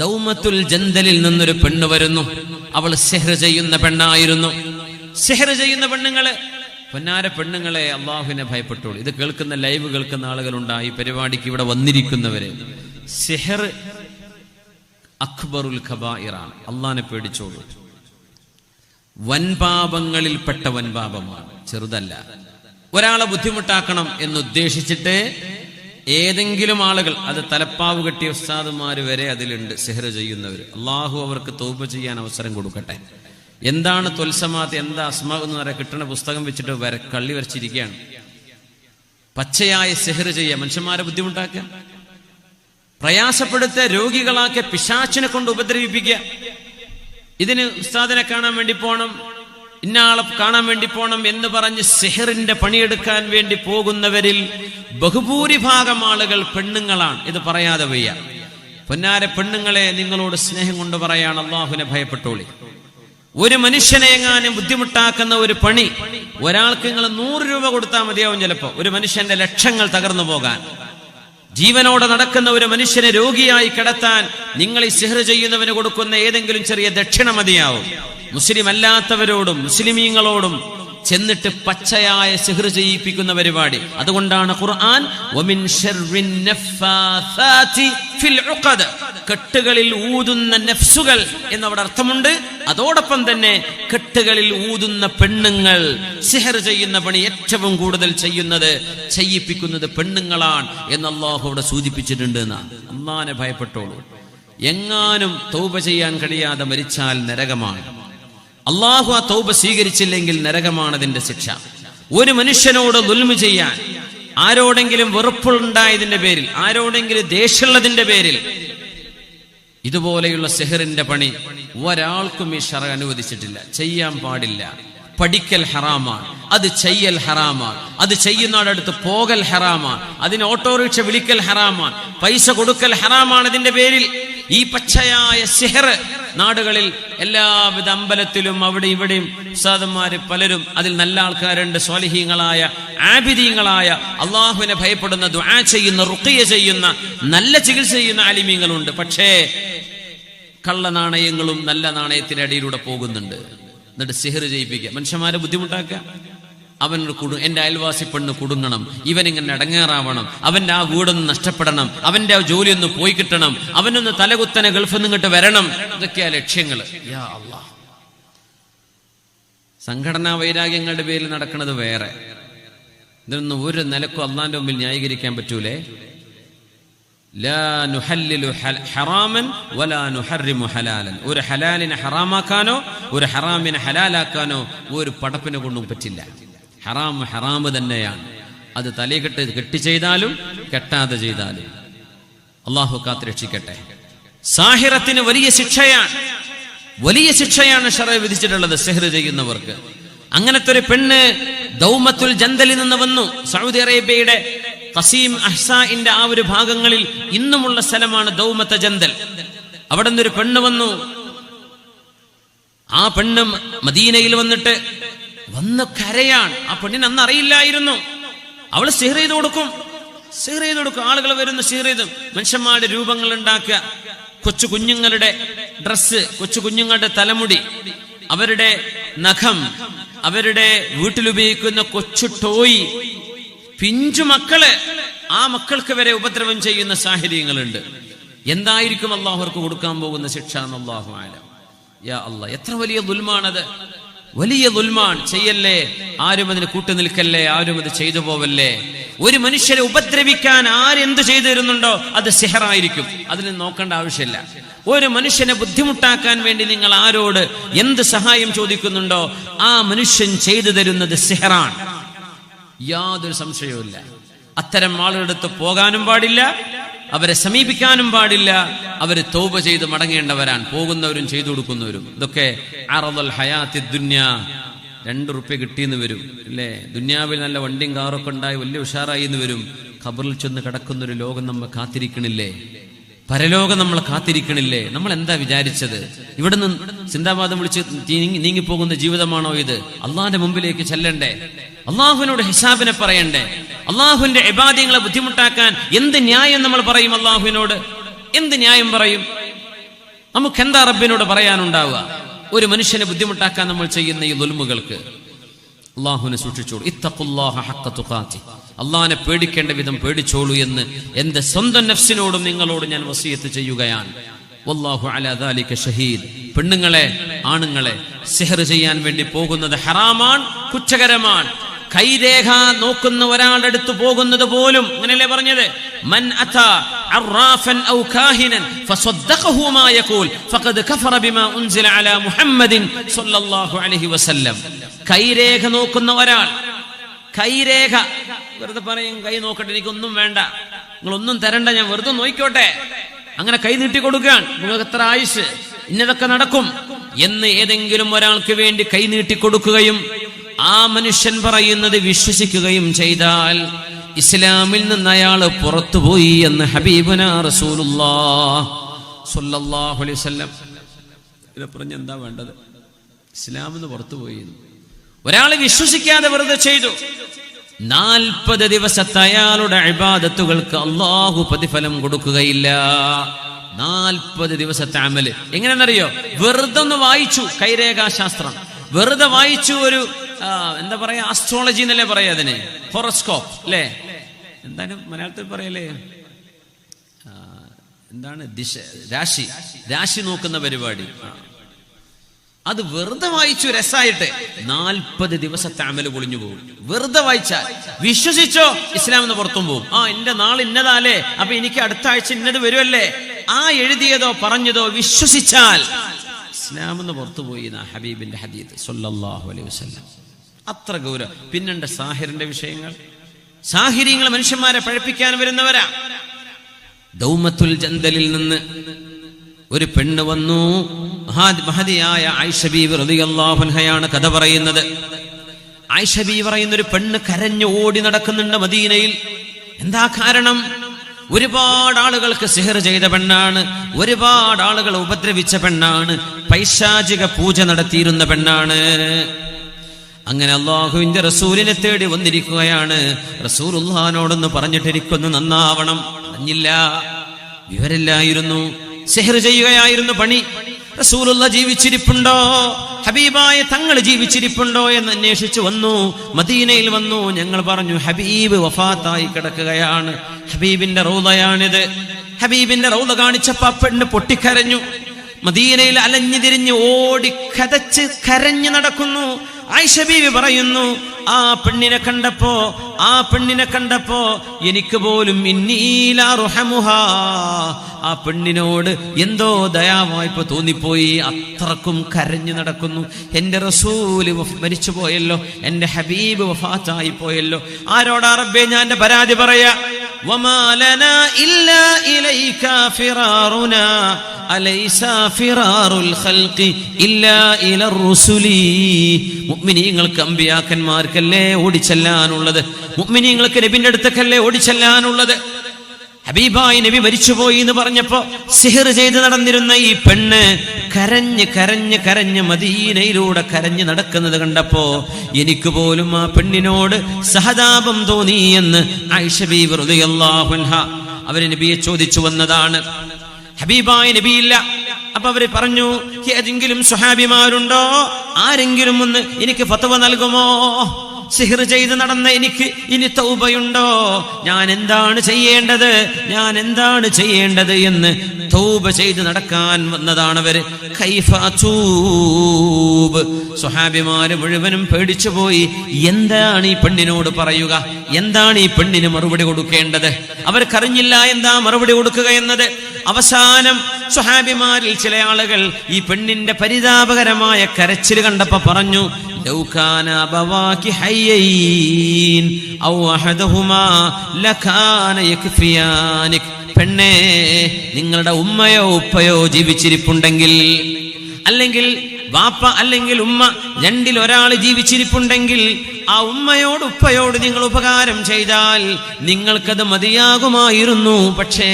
ദൗമത്തുൽ ജന്തലിൽ നിന്നൊരു പെണ്ണ് വരുന്നു. അവൾ സെഹ്ർ ചെയ്യുന്ന പെണ്ണായിരുന്നു. സെഹ്ർ ചെയ്യുന്ന പെണ്ണുങ്ങൾ പൊന്നാര പെണ്ണുങ്ങളെ അള്ളാഹുവിനെ ഭയപ്പെട്ടുള്ളൂ ഇത് കേൾക്കുന്ന ലൈവ് കേൾക്കുന്ന ആളുകളുണ്ടായി പരിപാടിക്ക് ഇവിടെ വന്നിരിക്കുന്നവരെ. സെഹർ അക്ബറുൽ ഖബായിറാണ് അള്ളാഹിനെ പേടിച്ചോളൂ. വൻപാപങ്ങളിൽപ്പെട്ട വൻപാപമാണ് ചെറുതല്ല. ഒരാളെ ബുദ്ധിമുട്ടാക്കണം എന്നുദ്ദേശിച്ചിട്ട് ഏതെങ്കിലും ആളുകൾ അത് തലപ്പാവ് കെട്ടിയ ഉസ്താദുമാർ വരെ അതിലുണ്ട് സെഹ്റ ചെയ്യുന്നവർ അള്ളാഹു അവർക്ക് തോപ്പ് ചെയ്യാൻ അവസരം കൊടുക്കട്ടെ. എന്താണ് തൊൽസമാത്ത് എന്താ അസ്മാ എന്ന് പറയാൻ കിട്ടുന്ന പുസ്തകം വെച്ചിട്ട് വര കള്ളി വരച്ചിരിക്കുകയാണ്. പച്ചയായ സെഹ്ര ചെയ്യുക മനുഷ്യന്മാരെ ബുദ്ധിമുട്ടാക്കുക. പ്രയാസപ്പെടുത്ത രോഗികളാക്കിയ പിശാച്ചിനെ കൊണ്ട് ഉപദ്രവിപ്പിക്കുക. ഇതിന് ഉസ്താദിനെ കാണാൻ വേണ്ടി പോണം. ഇന്നയാളെ കാണാൻ വേണ്ടി പോണം എന്ന് പറഞ്ഞ് സെഹറിന്റെ പണിയെടുക്കാൻ വേണ്ടി പോകുന്നവരിൽ ബഹുഭൂരിഭാഗം ആളുകൾ പെണ്ണുങ്ങളാണ്. ഇത് പറയാതെ വയ്യ. പൊന്നാര പെണ്ണുങ്ങളെ നിങ്ങളോട് സ്നേഹം കൊണ്ട് പറയാണ് അള്ളാഹുവിനെ ഭയപ്പെട്ടോളി. ഒരു മനുഷ്യനെ എങ്ങാനും ബുദ്ധിമുട്ടാക്കുന്ന ഒരു പണി ഒരാൾക്ക് നിങ്ങൾ നൂറ് രൂപ കൊടുത്താൽ മതിയാവും ചിലപ്പോൾ ഒരു മനുഷ്യന്റെ ലക്ഷങ്ങൾ തകർന്നു പോകാൻ. ജീവനോടെ നടക്കുന്ന ഒരു മനുഷ്യനെ രോഗിയായി കിടത്താൻ നിങ്ങൾ ഈ സിഹർ ചെയ്യുന്നവന് കൊടുക്കുന്ന ഏതെങ്കിലും ചെറിയ ദക്ഷിണ മതിയാവും. മുസ്ലിം അല്ലാത്തവരോടും മുസ്ലിമീങ്ങളോടും ചെന്നിട്ട് പച്ചയായ സിഹർ ചെയ്യിപ്പിക്കുന്ന പരിപാടി. അതുകൊണ്ടാണ് ഖുർആൻ ഫിൽ കെട്ടുകളിൽ ഊതുന്ന നഫ്സുകൾ എന്നവിടെ അർത്ഥമുണ്ട്. അതോടൊപ്പം തന്നെ കെട്ടുകളിൽ ഊതുന്ന പെണ്ണുങ്ങൾ സിഹർ ചെയ്യുന്ന പണി ഏറ്റവും കൂടുതൽ ചെയ്യുന്നത് ചെയ്യിപ്പിക്കുന്നത് പെണ്ണുങ്ങളാണ് എന്ന് അവിടെ സൂചിപ്പിച്ചിട്ടുണ്ട് എന്നാണ് അള്ളാനെ ഭയപ്പെട്ടോളൂ. എങ്ങാനും തൗബ ചെയ്യാൻ കഴിയാതെ മരിച്ചാൽ നരകമാണ്. അള്ളാഹു ആ തൗബ സ്വീകരിച്ചില്ലെങ്കിൽ നരകമാണതിന്റെ ശിക്ഷ. ഒരു മനുഷ്യനോട് ദുൽമു ചെയ്യാൻ ആരോടെങ്കിലും വെറുപ്പുണ്ടായതിന്റെ പേരിൽ ആരോടെങ്കിലും ദേഷ്യമുള്ളതിന്റെ പേരിൽ ഇതുപോലെയുള്ള സെഹറിന്റെ പണി ഒരാൾക്കും ഈ ഷറ അനുവദിച്ചിട്ടില്ല. ചെയ്യാൻ പാടില്ല. പഠിക്കൽ ഹറാമാണ്. അത് ചെയ്യൽ ഹറാമാണ്. അത് ചെയ്യുന്നവരടുത്ത് പോകൽ ഹറാമാണ്. അതിന് ഓട്ടോറിക്ഷ വിളിക്കൽ ഹറാമാണ്. പൈസ കൊടുക്കൽ ഹറാമാണ് ഇതിന്റെ പേരിൽ ഈ പച്ചയായ സിഹർ നാടുകളിൽ എല്ലാവിധ അമ്പലത്തിലും അവിടെ ഇവിടെയും ഉസ്താദന്മാര് പലരും അതിൽ നല്ല ആൾക്കാരുണ്ട് സ്വാലിഹീങ്ങളായ ആബിദീങ്ങളായ അള്ളാഹുവിനെ ഭയപ്പെടുന്ന ദ്വാ ചെയ്യുന്ന റുക്കിയ ചെയ്യുന്ന നല്ല ചികിത്സ ചെയ്യുന്ന ആലിമീങ്ങളുണ്ട്. പക്ഷേ കള്ള നാണയങ്ങളും നല്ല നാണയത്തിന്റെ അടിയിലൂടെ പോകുന്നുണ്ട്. എന്നിട്ട് സിഹർ ചെയ്യിപ്പിക്കുക. മനുഷ്യന്മാരെ ബുദ്ധിമുട്ടാക്കുക. അവനൊരു കുടു എന്റെ അയൽവാസി പെണ്ണ് കുടുങ്ങണം. ഇവൻ ഇങ്ങനെ അടങ്ങേറാവണം. അവന്റെ ആ വീടൊന്ന് നഷ്ടപ്പെടണം. അവന്റെ ആ ജോലി ഒന്ന് പോയി കിട്ടണം. അവനൊന്ന് തലകുത്തനെ ഗൾഫിൽ നിന്നിട്ട് വരണം. ഇതൊക്കെയാ ലക്ഷ്യങ്ങൾ. സംഘടനാ വൈരാഗ്യങ്ങളുടെ പേരിൽ നടക്കുന്നത് വേറെ. ഇതൊന്നും ഒരു നിലക്കും അള്ളാന്റെ മുമ്പിൽ ന്യായീകരിക്കാൻ പറ്റൂലേ? ഒരു ഹലാലിനെ ഹറാമാക്കാനോ ഒരു ഹറാമിനെ ഹലാലാക്കാനോ ഒരു പടപ്പിനെ കൊണ്ടും പറ്റില്ല. ഹറാം ഹറാമ് തന്നെയാണ്. അത് തലയെക്കെട്ട് കെട്ടി ചെയ്താലും കെട്ടാതെ ചെയ്താലും. അള്ളാഹു കാത്ത് രക്ഷിക്കട്ടെ. സാഹിറത്തിന് വലിയ ശിക്ഷയാണ്. വലിയ ശിക്ഷയാണ് ഷറ വിധിച്ചിട്ടുള്ളത് സെഹ്റ് ചെയ്യുന്നവർക്ക്. അങ്ങനത്തെ ഒരു പെണ്ണ് ദൗമത്തുൽ ജന്തലിൽ നിന്ന് വന്നു. സൗദി അറേബ്യയുടെ കസീം അഹ്സാഇന്റെ ആ ഒരു ഭാഗങ്ങളിൽ ഇന്നുമുള്ള സ്ഥലമാണ് ദൗമത്ത ജന്തൽ. അവിടെ നിന്നൊരു പെണ്ണ് വന്നു. ആ പെണ്ണ് മദീനയിൽ വന്നിട്ട് വന്ന് കരയാണ്. ആ പെണ്ണിന് അന്ന് അറിയില്ലായിരുന്നു. അവൾ സിഹർ ചെയ്ത് കൊടുക്കും. സിഹർ ചെയ്ത് കൊടുക്കും. ആളുകൾ വരുന്ന സിഹർ ചെയ്ത് മനുഷ്യന്മാരുടെ രൂപങ്ങൾ ഉണ്ടാക്കുക. കൊച്ചു കുഞ്ഞുങ്ങളുടെ ഡ്രസ്സ് കൊച്ചു കുഞ്ഞുങ്ങളുടെ തലമുടി അവരുടെ നഖം അവരുടെ വീട്ടിലുപയോഗിക്കുന്ന കൊച്ചു ടോയ് പിഞ്ചു മക്കൾ ആ മക്കൾക്ക് വരെ ഉപദ്രവം ചെയ്യുന്ന സാഹചര്യങ്ങളുണ്ട്. എന്തായിരിക്കും അള്ളാഹുർക്ക് കൊടുക്കാൻ പോകുന്ന ശിക്ഷ എന്ന് അള്ളാഹു എത്ര വലിയ ദുൽമാണത്. വലിയ ദുൽമാൻ ചെയ്യല്ലേ? ആരും അതിന് കൂട്ടു നിൽക്കല്ലേ? ആരും അത് ചെയ്തു പോവല്ലേ? ഒരു മനുഷ്യരെ ഉപദ്രവിക്കാൻ ആരെന്ത് ചെയ്തു തരുന്നുണ്ടോ അത് സിഹറായിരിക്കും. അതിന് നോക്കേണ്ട ആവശ്യമില്ല. ഒരു മനുഷ്യനെ ബുദ്ധിമുട്ടാക്കാൻ വേണ്ടി നിങ്ങൾ ആരോട് എന്ത് സഹായം ചോദിക്കുന്നുണ്ടോ ആ മനുഷ്യൻ ചെയ്തു തരുന്നത് സിഹറാണ്. യാതൊരു സംശയവുമില്ല. അത്തരം ആളുടെ അടുത്ത് പോകാനും പാടില്ല. അവരെ സമീപിക്കാനും പാടില്ല. അവർ തോപ ചെയ്ത് മടങ്ങേണ്ടവരാണ്. പോകുന്നവരും ചെയ്തു കൊടുക്കുന്നവരും. ഇതൊക്കെ അറദൽ ഹയാത്തി ദുന്യ. രണ്ട് റുപ്യ കിട്ടിയെന്ന് വരും. അല്ലേ? ദുന്യാവിൽ നല്ല വണ്ടിയും കാറൊക്കെ ഉണ്ടായി വലിയ ഉഷാറായി എന്ന് വരും. ഖബറിൽ ചെന്ന് കിടക്കുന്ന ഒരു ലോകം നമ്മെ കാത്തിരിക്കണില്ലേ? പരലോകം നമ്മൾ കാത്തിരിക്കണില്ലേ? നമ്മൾ എന്താ വിചാരിച്ചത്? ഇവിടെ നിന്ന് ചിന്താവാദം വിളിച്ച് നീങ്ങി നീങ്ങിപ്പോകുന്ന ജീവിതമാണോ ഇത്? അള്ളാഹിന്റെ മുമ്പിലേക്ക് ചെല്ലണ്ടേ? അള്ളാഹുവിനോട് ഹിസാബിനെ പറയണ്ടേ? അള്ളാഹുവിന്റെ എബാദ്യങ്ങളെ ബുദ്ധിമുട്ടാക്കാൻ എന്ത് ന്യായം നമ്മൾ പറയും അള്ളാഹുവിനോട്? എന്ത് ന്യായം പറയും? നമുക്ക് എന്താ റബ്ബിനോട് പറയാനുണ്ടാവുക? ഒരു മനുഷ്യനെ ബുദ്ധിമുട്ടാക്കാൻ നമ്മൾ ചെയ്യുന്ന ഈ ദുൽമുകൾക്ക് അള്ളാഹുവിനെ സൂക്ഷിച്ചോളൂ. ഇത്തഖുല്ലാഹ ഹക്ക തുഖാത്തി. അള്ളാഹിനെ പേടിക്കേണ്ട വിധം പേടിച്ചോളൂ എന്ന് എന്റെ സ്വന്തം നഫ്സിനോടും നിങ്ങളോടും ഞാൻ വസീയത്ത് ചെയ്യുകയാണ്. വല്ലാഹു അലാ ദാലിക ഷഹീദ്. പെണ്ണുങ്ങളെ ആണുങ്ങളെ സിഹർ ചെയ്യാൻ വേണ്ടി പോകുന്നത് ഹറാമാണ് കുറ്റകരമാണ്. കൈരേഖ നോക്കുന്ന ഒരാളുടെ പോകുന്നത് പോലും അങ്ങനെയല്ലേ പറഞ്ഞത്? മൻ അതാ فصدقه ما يقول فقد യഖൂൽ ഫഖദ് കഫറ ബിമാ ഉൻസില അലാ മുഹമ്മദിൻ സ്വല്ലല്ലാഹു അലൈഹി വസല്ലം. نوكنا ഒരാൾ കൈരേഖ വെറുതെ പറയും കൈ നോക്കട്ടെ എനിക്കൊന്നും വേണ്ട. നിങ്ങളൊന്നും തരണ്ട ഞാൻ വെറുതെ നോക്കിക്കോട്ടെ അങ്ങനെ കൈ നീട്ടി കൊടുക്കാൻ നിങ്ങൾക്ക് എത്ര ആയുസ്? ഇന്നതൊക്കെ നടക്കും. എന്ന് ഏതെങ്കിലും ഒരാൾക്ക് വേണ്ടി കൈ നീട്ടി കൊടുക്കുകയും ആ മനുഷ്യൻ പറയുന്നത് വിശ്വസിക്കുകയും ചെയ്താൽ ഇസ്ലാമിൽ നിന്ന് അയാൾ പുറത്തുപോയി എന്ന് ഹബീബന റസൂലുല്ലാഹു അലൈഹി വസല്ലം. ഇത് എന്താ വേണ്ടത്? ഇസ്ലാമിൽ നിന്ന് പുറത്തുപോയി. ഒരാൾ വിശ്വസിക്കാതെ വെറുതെ ചെയ്തു. നാൽപ്പത് ദിവസത്തെ അയാളുടെ അഴിബാദത്തുകൾക്ക് അള്ളാഹു പ്രതിഫലം കൊടുക്കുകയില്ല. നാൽപ്പത് ദിവസത്തെ അമൽ. എങ്ങനെയെന്നറിയോ വെറുതെ ഒന്ന് വായിച്ചു. കൈരേഖാശാസ്ത്രം. വെറുതെ വായിച്ചു ഒരു എന്താ പറയാ? ആസ്ട്രോളജി എന്നല്ലേ പറയാ അതിന്? ഹൊറോസ്കോപ്പ് അല്ലേ എന്താണ് മലയാളത്തിൽ പറയല്ലേ? എന്താണ് ദിശ? രാശി. രാശി നോക്കുന്ന പരിപാടി. അത് വെറുതെ വായിച്ചു രസായിട്ട് നാൽപ്പത് ദിവസത്തെ അമൽ പൊളിഞ്ഞു പോകും. വെറുതെ വായിച്ചാൽ വിശ്വസിച്ചോ ഇസ്ലാം എന്ന് പുറത്തും പോകും. ആ എന്റെ നാൾ ഇന്നതാലേ അപ്പൊ എനിക്ക് അടുത്ത ആഴ്ച ഇന്നത് വരുമല്ലേ ആ എഴുതിയതോ പറഞ്ഞതോ വിശ്വസിച്ചാൽ ഇസ്ലാം എന്ന് പുറത്തുപോയി എന്നാ ഹബീബിന്റെ ഹദീദ് സൊല്ലാഹു അലൈഹി വസ്ലം അത്ര ഗൗരവം. പിന്നെന്റെ സാഹിറിന്റെ വിഷയങ്ങൾ? സാഹിര്യങ്ങൾ മനുഷ്യന്മാരെ പഴപ്പിക്കാൻ വരുന്നവരാ. ദൗമത്തുൽ ജന്തലിൽ നിന്ന് ഒരു പെണ്ണ് വന്നു. മഹാ- മഹതിയായ ആയിഷബീബ് റളിയല്ലാഹുൻഹയാണ് കഥ പറയുന്നത്. ആയിഷബീ പറയുന്ന ഒരു പെണ്ണ് കരഞ്ഞു ഓടി നടക്കുന്നുണ്ട് മദീനയിൽ. എന്താ കാരണം? ഒരുപാട് ആളുകൾക്ക് സിഹർ ചെയ്ത പെണ്ണാണ്. ഒരുപാട് ആളുകൾ ഉപദ്രവിച്ച പെണ്ണാണ്. പൈശാചിക പൂജ നടത്തിയിരുന്ന പെണ്ണാണ്. അങ്ങനെ അള്ളാഹുവിന്റെ റസൂലിനെ തേടി വന്നിരിക്കുകയാണ്. റസൂൽ ഉള്ളഹാനോടൊന്ന് പറഞ്ഞിട്ടിരിക്കുന്നു നന്നാവണം. അറിഞ്ഞില്ല വിവരില്ലായിരുന്നു സെഹർ ചെയ്യുകയായിരുന്നു പണി. റസൂലുള്ള ജീവിച്ചിരിപ്പുണ്ടോ? ഹബീബായ തങ്ങൾ ജീവിച്ചിരിപ്പുണ്ടോ എന്ന് അന്വേഷിച്ചു വന്നു. മദീനയിൽ വന്നു. ഞങ്ങൾ പറഞ്ഞു ഹബീബ് വഫാത്തായി കിടക്കുകയാണ്. ഹബീബിന്റെ റൗദയാണിത്. ഹബീബിന്റെ റൗദ കാണിച്ചപ്പോ പെണ്ണ് പൊട്ടിക്കരഞ്ഞു. മദീനയിൽ അലഞ്ഞു തിരിഞ്ഞ് ഓടി കതച്ച് കരഞ്ഞു നടക്കുന്നു. ഐഷബീവി പറയുന്നു ആ പെണ്ണിനെ കണ്ടപ്പോ ആ പെണ്ണിനെ കണ്ടപ്പോ എനിക്ക് പോലും ഇന്നീലുഹമുഹ ആ പെണ്ണിനോട് എന്തോ ദയാവായ്പ തോന്നിപ്പോയി അത്രക്കും കരഞ്ഞു നടക്കുന്നു. എന്റെ റസൂൽ മരിച്ചു പോയല്ലോ എന്റെ ഹബീബ് വഫാത്തായി പോയല്ലോ. ആരോടാറബ്ബേ ഞാൻ എന്റെ പരാതി പറയാ? വമാലന ഇല്ല ഇലൈ إليك فرارنا أليس فرار الخلق إلا إلى الرسل മുഅ്മിനീങ്ങൾക്ക് അമ്പിയാക്കന്മാർക്കല്ലേ ഓടിച്ചെല്ലാനുള്ളത് മുഅ്മിനീങ്ങൾക്ക് നബിന്റെ അടുത്തേക്കല്ലേ ഓടിച്ചെല്ലാനുള്ളത് ഹബീബായി നബി മരിച്ചുപോയി എന്ന് പറഞ്ഞപ്പോ സിഹർ ചെയ്ത് നടന്നിരുന്ന ഈ പെണ്ണ് കരഞ്ഞ് കരഞ്ഞ് കരഞ്ഞ് മദീനയിലൂടെ കരഞ്ഞ് നടക്കുന്നത് കണ്ടപ്പോ എനിക്ക് പോലും ആ പെണ്ണിനോട് സഹതാപം തോന്നി എന്ന് ആയിഷ ബീവി റളിയല്ലാഹു അൻഹ അവർ നബിയെ ചോദിച്ചു വന്നതാണ്. ഹബീബായ നബിയില്ല. അപ്പൊ അവർ പറഞ്ഞു ഏതെങ്കിലും സുഹാബിമാരുണ്ടോ ആരെങ്കിലും ഒന്ന് എനിക്ക് ഫത്തവ നൽകുമോ? സിഹർ ചെയ്ത് നടന്ന എനിക്ക് ഇനി തൗബയുണ്ടോ? ഞാൻ എന്താണ് ചെയ്യേണ്ടത്? ഞാൻ എന്താണ് ചെയ്യേണ്ടത് എന്ന് തൗബ ചെയ്ത് നടക്കാൻ വന്നതാണ് അവർ. സ്വഹാബിമാര് മുഴുവനും പേടിച്ചു പോയി. എന്താണ് ഈ പെണ്ണിനോട് പറയുക? എന്താണ് ഈ പെണ്ണിന് മറുപടി കൊടുക്കേണ്ടത്? അവർക്കറിഞ്ഞില്ല എന്താ മറുപടി കൊടുക്കുക എന്നത്. അവസാനം സ്വഹാബിമാരിൽ ചില ആളുകൾ ഈ പെണ്ണിന്റെ പരിതാപകരമായ കരച്ചിൽ കണ്ടപ്പോ പറഞ്ഞു ലൗകാന അബവാകി ഹയ്യൈൻ ഔ ലകാന പെണ്ണേ നിങ്ങളുടെ ഉമ്മയോ ഉപ്പയോ ജീവിച്ചിരിപ്പുണ്ടെങ്കിൽ അല്ലെങ്കിൽ വാപ്പ അല്ലെങ്കിൽ ഉമ്മ രണ്ടിൽ ഒരാൾ ജീവിച്ചിരിപ്പുണ്ടെങ്കിൽ ആ ഉമ്മയോട് ഉപ്പയോട് നിങ്ങൾ ഉപകാരം ചെയ്താൽ നിങ്ങൾക്കത് മതിയാകുമായിരുന്നു. പക്ഷേ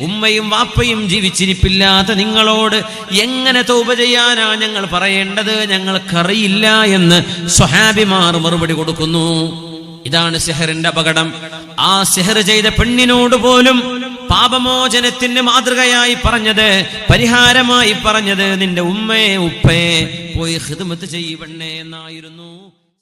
ഉമ്മയും വാപ്പയും ജീവിച്ചിരിപ്പില്ലാത്ത നിങ്ങളോട് എങ്ങനെ തോപ ചെയ്യാനാ ഞങ്ങൾ പറയേണ്ടത് ഞങ്ങൾക്കറിയില്ല എന്ന് സ്വഹാബിമാർ മറുപടി കൊടുക്കുന്നു. ഇതാണ് സെഹറിന്റെ അപകടം. ആ സെഹർ ചെയ്ത പെണ്ണിനോട് പോലും പാപമോചനത്തിന് മാതൃകയായി പറഞ്ഞത് പരിഹാരമായി പറഞ്ഞത് നിന്റെ ഉമ്മയെ ഉപ്പയെ പോയി ഹിദ്മത്ത് ചെയ്യപ്പെണ്ണേ എന്നായിരുന്നു.